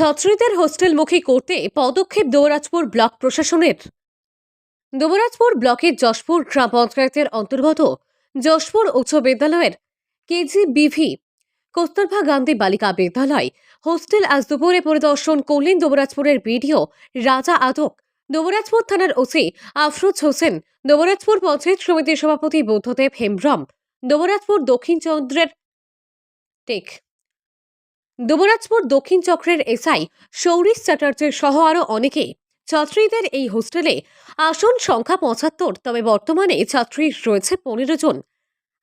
ছাত্রীদের হোস্টেলমুখী করতে পদক্ষেপ দৌরাজপুর ব্লক প্রশাসনের। দুবরাজপুর ব্লকের যশপুর গ্রাম পঞ্চায়েতের অন্তর্গত যশপুর উচ্চ বিদ্যালয়ের কেজি বিভি কস্তুরবা গান্ধী বালিকা বিদ্যালয় হোস্টেল আজ দুপুরে পরিদর্শন করলেন দুবরাজপুরের বিডিও রাজা আদক। দুবরাজপুর থানার ওসি আফরোজ হোসেন, দুবরাজপুর পঞ্চায়েত সমিতির সভাপতি বুদ্ধদেব হেমব্রম, দুবরাজপুর দক্ষিণ চন্দ্রের টেক দুবরাজপুর দক্ষিণ চক্রের এসআই সৌরিশ চ্যাটার্জির সহ আরও অনেকে ছাত্রীদের এই হোস্টেলে আসন সংখ্যা পঁচাত্তর, তবে বর্তমানে ছাত্রী রয়েছে পনেরো জন।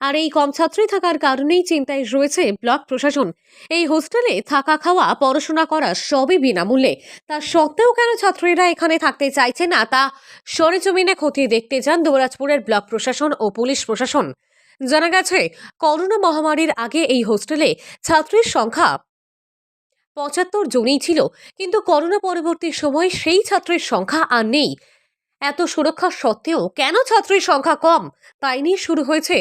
আর এই কম ছাত্রী থাকার কারণেই চিন্তায় রয়েছে ব্লক প্রশাসন। এই হোস্টেলে থাকা খাওয়া, পড়াশোনা করা সবই বিনামূল্যে। তা সত্ত্বেও কেন ছাত্রীরা এখানে থাকতে চাইছে না তা সরেজমিনে খতিয়ে দেখতে যান দুবরাজপুরের ব্লক প্রশাসন ও পুলিশ প্রশাসন। জানা গেছে, করোনা মহামারীর আগে এই হোস্টেলে ছাত্রীর সংখ্যা পঁচাত্তর জনই ছিল, কিন্তু করোনা পরবর্তী সময় সেই ছাত্রের সংখ্যা আর নেই। এত সুরক্ষা সত্ত্বেও কেন ছাত্রীর সংখ্যা কম? তাই নিয়ে শুরু হয়েছে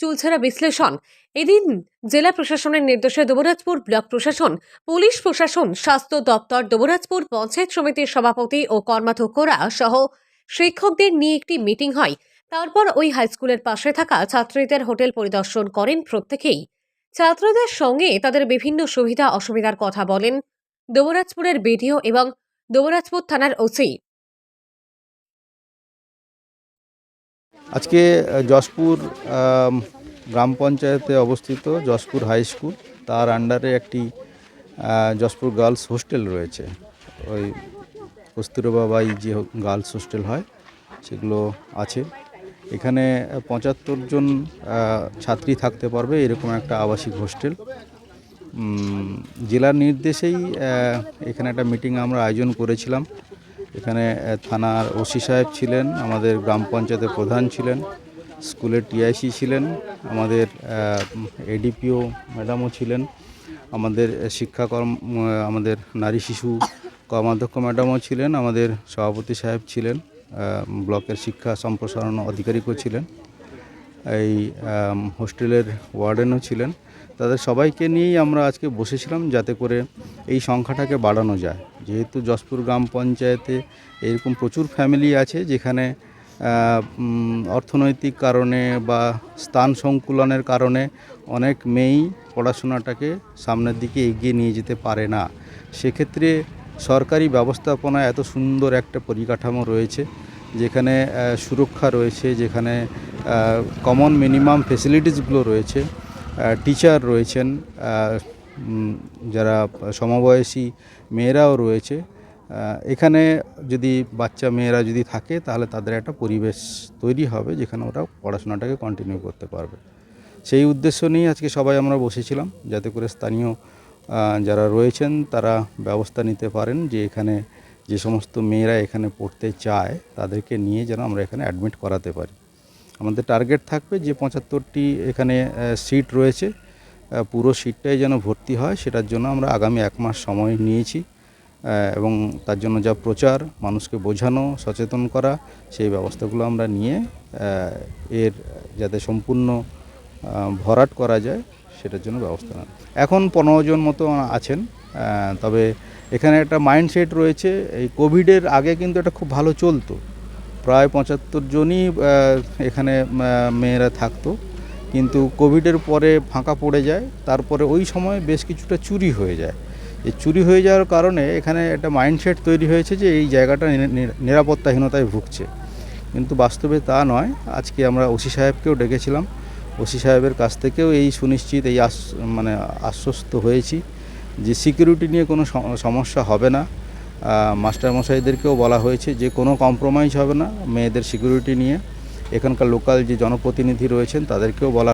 চুলছেরা বিশ্লেষণ। এদিন জেলা প্রশাসনের নির্দেশে দুবরাজপুর ব্লক প্রশাসন, পুলিশ প্রশাসন, স্বাস্থ্য দপ্তর, দুবরাজপুর পঞ্চায়েত সমিতির সভাপতি ও কর্মাধ্যক্ষরা সহ শিক্ষকদের নিয়ে একটি মিটিং হয়। তারপর ওই হাইস্কুলের পাশে থাকা ছাত্রীদের হোটেল পরিদর্শন করেন প্রত্যেকেই। ছাত্রদের সঙ্গে তাদের বিভিন্ন সুবিধা অসুবিধার কথা বলেন দুবরাজপুরের বিডিও এবং দুবরাজপুর থানার ওসি। আজকে যশপুর গ্রাম পঞ্চায়েতে অবস্থিত যশপুর হাই স্কুল। তার আন্ডারে একটি যশপুর গার্লস হোস্টেল রয়েছে। ওই কস্তুরবা বাই যে গার্লস হোস্টেল হয়, সেগুলো আছে। এখানে পঁচাত্তর জন ছাত্রী থাকতে পারবে এরকম একটা আবাসিক হোস্টেল। জেলার নির্দেশেই এখানে একটা মিটিং আমরা আয়োজন করেছিলাম। এখানে থানার ওসি সাহেব ছিলেন, আমাদের গ্রাম পঞ্চায়েতের প্রধান ছিলেন, স্কুলের টিআইসি ছিলেন, আমাদের এডিপিও ম্যাডামও ছিলেন, আমাদের শিক্ষাকর্ম আমাদের নারী শিশু কর্মাধ্যক্ষ ম্যাডামও ছিলেন, আমাদের সভাপতি সাহেব ছিলেন। ব্লকের শিক্ষা সম্প্রসারণ অধিকারিকও ছিলেন। এই হোস্টেলের ওয়ার্ডেনও ছিলেন। তাদের সবাইকে নিয়েই আমরা আজকে বসেছিলাম যাতে করে এই সংখ্যাটাকে বাড়ানো যায়। যেহেতু যশপুর গ্রাম পঞ্চায়েতে এরকম প্রচুর ফ্যামিলি আছে যেখানে অর্থনৈতিক কারণে বা স্থান সংকুলনের কারণে অনেক মেয়েই পড়াশোনাটাকে সামনের দিকে এগিয়ে নিয়ে যেতে পারে না। সেক্ষেত্রে সরকারি ব্যবস্থাপনায় এত সুন্দর একটা পরিকাঠামো রয়েছে, যেখানে সুরক্ষা রয়েছে, যেখানে কমন মিনিমাম ফেসিলিটিসগুলো রয়েছে টিচার রয়েছেন যারা সমবয়সী মেয়েরাও রয়েছে এখানে যদি বাচ্চা মেয়েরা যদি থাকে, তাহলে তাদের একটা পরিবেশ তৈরি হবে, যেখানে ওরা পড়াশোনাটাকে কন্টিনিউ করতে পারবে। সেই উদ্দেশ্য নিয়েই আজকে সবাই আমরা বসেছিলাম, যাতে করে স্থানীয় যারা রয়েছেন, তারা ব্যবস্থা নিতে পারেন যে এখানে যে সমস্ত মেয়েরা এখানে পড়তে চায়, তাদেরকে নিয়ে যেন আমরা এখানে অ্যাডমিট করাতে পারি। আমাদের টার্গেট থাকবে যে পঁচাত্তরটি এখানে সিট রয়েছে। পুরো সিটটাই যেন ভর্তি হয়, সেটার জন্য আমরা আগামী এক মাস সময় নিয়েছি। এবং তার জন্য যা প্রচার, মানুষকে বোঝানো, সচেতন করা, সেই ব্যবস্থাগুলো আমরা নিয়ে এর যাতে সম্পূর্ণ ভরাট করা যায় সেটার জন্য ব্যবস্থা নেন। এখন পনেরো জন মতো আছেন তবে এখানে একটা মাইন্ডসেট রয়েছে, এই কোভিডের আগে কিন্তু এটা খুব ভালো চলতো। প্রায় পঁচাত্তর জনই এখানে মেয়েরা থাকতো, কিন্তু কোভিডের পরে ফাঁকা পড়ে যায়, তারপরে ওই সময় বেশ কিছুটা চুরি হয়ে যায়। এই চুরি হয়ে যাওয়ার কারণে এখানে একটা মাইন্ডসেট তৈরি হয়েছে যে এই জায়গাটা নিরা- নিরা- নিরাপত্তাহীনতায় ভুগছে। কিন্তু বাস্তবে তা নয়, আজকে আমরা ওসি সাহেবকেও ডেকেছিলাম ওসি সাহেবের কাছ থেকেও এই সুনিশ্চিত, এই আশ মানে আশ্বস্ত হয়েছি যে সিকিউরিটি নিয়ে কোনো সমস্যা হবে না। মাস্টারমশাইদেরকেও বলা হয়েছে যে কোনো কম্প্রোমাইজ হবে না। মেয়েদের সিকিউরিটি নিয়ে এখানকার লোকাল যে জনপ্রতিনিধি রয়েছেন তাদেরকেও বলা